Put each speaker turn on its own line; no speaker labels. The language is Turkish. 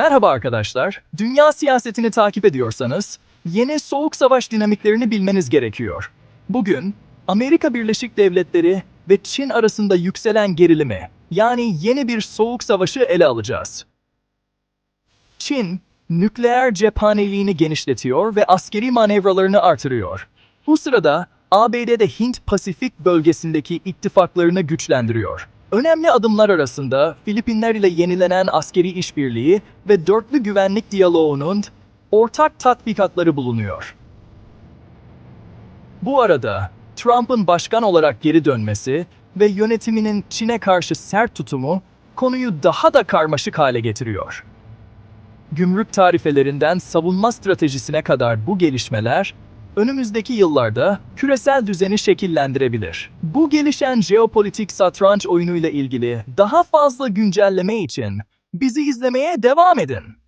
Merhaba arkadaşlar. Dünya siyasetini takip ediyorsanız yeni soğuk savaş dinamiklerini bilmeniz gerekiyor. Bugün Amerika Birleşik Devletleri ve Çin arasında yükselen gerilimi, yani yeni bir soğuk savaşı ele alacağız. Çin, nükleer cephaneliğini genişletiyor ve askeri manevralarını artırıyor. Bu sırada ABD de Hint-Pasifik bölgesindeki ittifaklarını güçlendiriyor. Önemli adımlar arasında Filipinler ile yenilenen askeri işbirliği ve dörtlü güvenlik diyaloğunun ortak tatbikatları bulunuyor. Bu arada Trump'ın başkan olarak geri dönmesi ve yönetiminin Çin'e karşı sert tutumu konuyu daha da karmaşık hale getiriyor. Gümrük tarifelerinden savunma stratejisine kadar bu gelişmeler önümüzdeki yıllarda küresel düzeni şekillendirebilir. Bu gelişen jeopolitik satranç oyunuyla ilgili daha fazla güncelleme için bizi izlemeye devam edin.